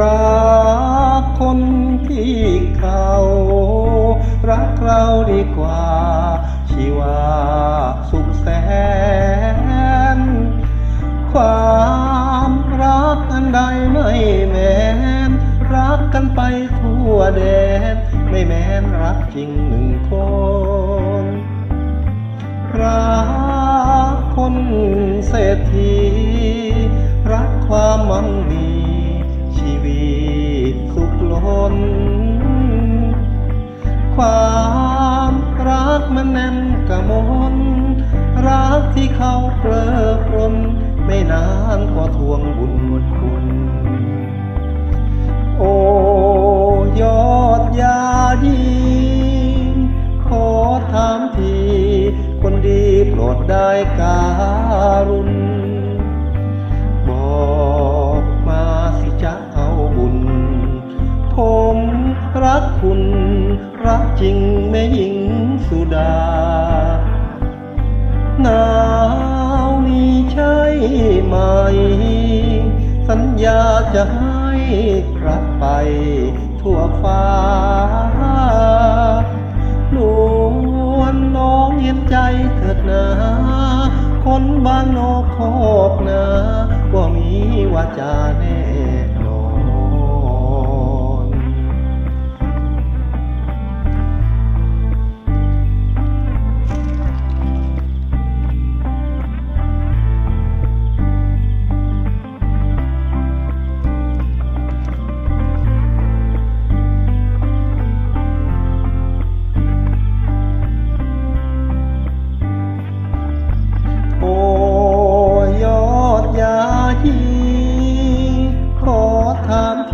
รักคนที่เขา รักเราดีกว่า ชีวาสุขแสน ความรักอันใดไม่แม้น รักกันไปทั่วแดน ไม่แม้นรักจริงหนึ่งคน รักคนเศรษฐี รักความมั่งมี ความรักมันแน่นกะมนรักที่เขาเปรอปรนไม่นานก็ทวงบุญหมดคุณ โอ้ยอดยาดีขอถามที คนดีโปรดได้กา รักคุณรักจริงแม่หญิงสุดา หนาวนี้ใช่ไหม สัญญาจะให้รักไปทั่วฟ้าลวนน้องเย็นใจเถิดนาคนบ้านนอกคอกนาว่ามีวาจาแน่นอน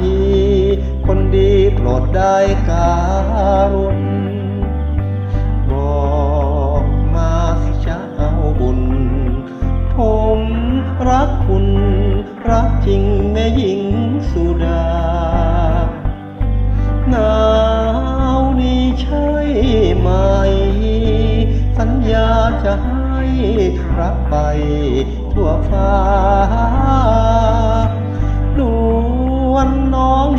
ที คนดีโปรดได้การุณบอกมาสิจะเอาบุญ ผมรักคุณ รักจริงแม่หญิงสุดา หนาวนี้ใช่ไหม สัญญาจะให้รักไปทั่วฟ้า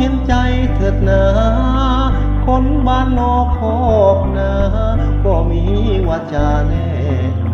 เห็นใจเถิดนาคนบ้านนอกคอกนาก็มีวาจาแน่